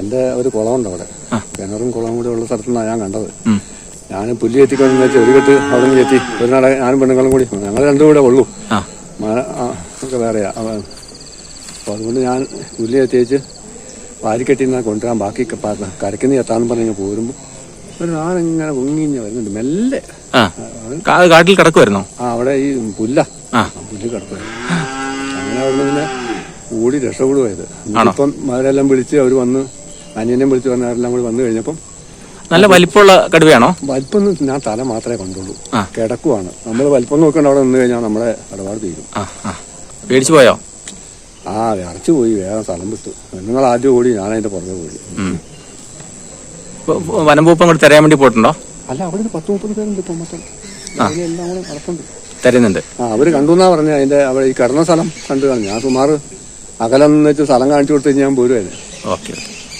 എന്റെ ഒരു കുളമുണ്ട് അവിടെ. കിണറും കുളവും കൂടെ ഉള്ള സ്ഥലത്ത് നിന്നാണ് ഞാൻ കണ്ടത്. ഞാൻ പുല്ലി എത്തിക്കൊണ്ടെന്ന് വെച്ചാൽ ഒരു കെട്ട് അവിടെ നിന്ന് എത്തി ഒരു നാളെ ഞാനും പെണ്ണുങ്ങളും കൂടി. ഞങ്ങൾ രണ്ടും കൂടെ ഉള്ളൂ. മഴ ഒക്കെ വേറെയാ. അപ്പൊ അതുകൊണ്ട് ഞാൻ പുല്ലി എത്തിച്ച് വാരിക്കെട്ടി നിന്നാ കൊണ്ടുവരാൻ ബാക്കി കരക്കുന്ന എത്താന്ന് പറഞ്ഞ് പോരുമ്പോൾ ഒരു ആളിങ്ങനെ പൊങ്ങിഞ്ഞ് വരുന്നുണ്ട്. മെല്ലെ. കാട്ടിൽ കിടക്കുമായിരുന്നോ ആ അവിടെ ഈ പുല്ല. പുല്ല് കിടക്കുമായിരുന്നു അങ്ങനെ അവിടെ പിന്നെ ഓടി രക്ഷപ്പെടുമായത് ഇപ്പം അവരെല്ലാം വിളിച്ച് അവർ വന്ന് അനിയനെ വിളിച്ച് പറഞ്ഞാലും കൂടി വന്നു കഴിഞ്ഞപ്പം നല്ല വലിപ്പമുള്ള കടുവയാണോ? വലിപ്പം ഞാൻ തല മാത്രമേ കണ്ടുള്ളൂ. കിടക്കുവാണ്. നമ്മൾ വലിപ്പം നോക്കണ്ട അവിടെ നിന്ന് കഴിഞ്ഞാൽ നമ്മുടെ ഇടപാട് തീരും. പേടിച്ചു പോയോ? ആ വിറച്ചു പോയി. വേറെ സ്ഥലം വിട്ടു. നിങ്ങൾ ആദ്യം ഓടി ഞാൻ അതിന്റെ പുറകെ പോയി. വനംപൂപ്പം കൂടി തരാൻ വനംവകുപ്പ് അങ്ങോട്ട് തിരയാൻ വേണ്ടി പോയിട്ടുണ്ടോ? അല്ല അവിടെ ഒരു പത്ത് മുപ്പത് പേരുണ്ട് ഇപ്പൊ മൊത്തം. എല്ലാം കൂടെ നടപ്പുണ്ട്. തരുന്നുണ്ട് ആ അവർ കണ്ടു എന്നാ പറഞ്ഞ അതിന്റെ അവിടെ ഈ കിടന്ന സ്ഥലം കണ്ടു. കാണും ഞാൻ സുമാർ അകലം എന്ന് വെച്ച് സ്ഥലം കാണിച്ചു കൊടുത്തു കഴിഞ്ഞാൽ ഞാൻ പോരുമായിരുന്നു ഓക്കെ ഓക്കെ.